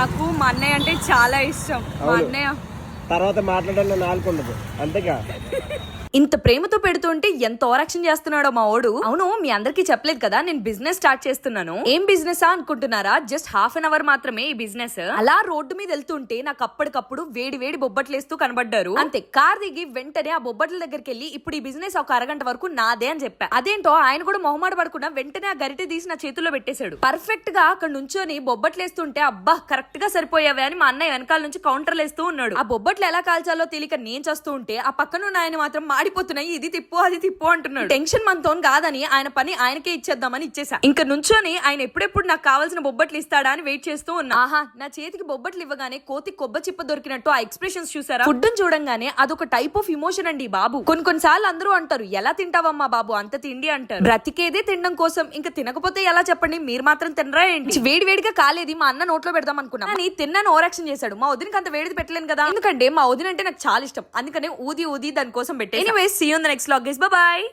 నాకు మా అన్నయ్య అంటే చాలా ఇష్టం. మా. అన్నయ్య తర్వాత మాట్లాడడంలో నాలుగు ఉండదు. అంతేగా? ఇంత ప్రేమతో పెడుతుంటే ఎంత ఓరాక్షన్ చేస్తున్నాడో మా ఓడు. అవును మీ అందరికీ చెప్పలేదు కదా నేను బిజినెస్ స్టార్ట్ చేస్తున్నాను. ఏం బిజినెస్ అనుకుంటున్నారా? జస్ట్ హాఫ్ అన్ అవర్ మాత్రమే ఈ బిజినెస్. అలా రోడ్డు మీద వెళ్తుంటే నాకు అప్పటికప్పుడు వేడి వేడి బొబ్బట్లేస్తూ కనబడ్డారు. అంతే కార్ దిగి వెంటనే ఆ బొబ్బట్ల దగ్గరికి వెళ్ళి ఇప్పుడు ఈ బిజినెస్ ఒక అరగంట వరకు నాదే అని చెప్పా. అదేంటో ఆయన కూడా మొహమాట పడకుండా వెంటనే ఆ గరిటె తీసి నా చేతుల్లో పెట్టేశాడు. పర్ఫెక్ట్గా అక్కడ నుంచొని బొబ్బట్లేస్తుంటే అబ్బా కరెక్ట్గా సరిపోయావే అని మా అన్నయ్య వెనకాల నుంచి కౌంటర్లు వేస్తూ ఉన్నాడు. ఆ బొబ్బట్లు ఎలా కాల్చాలో తెలియక నేను చేస్తూ ఉంటే ఆ పక్కన ఆయన మాత్రం మాడిపోతున్నాయి ఇది తిప్పు అది తిప్పు అంటున్నాడు. టెన్షన్ మనతో కాదని ఆయన పని ఆయనకే ఇచ్చేద్దామని ఇచ్చేసా ఇంకా నుంచొని ఆయన ఎప్పుడెప్పుడు నాకు కావాల్సిన బొబ్బట్లు ఇస్తాడా అని వెయిట్ చేస్తూ ఉన్నా. ఆహా నా చేతికి బొబ్బట్లు ఇవ్వగానే కోతి కొబ్బ చిప్ప దొరికినట్టు ఆ ఎక్స్ప్రెషన్స్ చూసారా ఫుడ్ చూడంగానే అదొక టైప్ ఆఫ్ ఇమోషన్ అండి బాబు. కొన్ని కొన్నిసార్లు అందరూ అంటారు ఎలా తింటావమ్మా బాబు అంత తిండి అంటారు. బ్రతికేదే తినడం కోసం ఇంకా తినకపోతే ఎలా చెప్పండి మీరు మాత్రం తినరా ఏంటి? వేడి వేడిగా కాలేది మా అన్న నోట్లో పెడదాం అనుకున్నా. కానీ తిన్నాను ఓరాక్షన్ చేశాడు. మా వదినకి అంత వేడిది పెట్టలేను కదా. ఎందుకంటే మా వదిన అంటే నాకు చాలా ఇష్టం. అందుకనే ఊది ఊది దాని కోసం Anyways, see you in the next vlog guys. Bye-bye.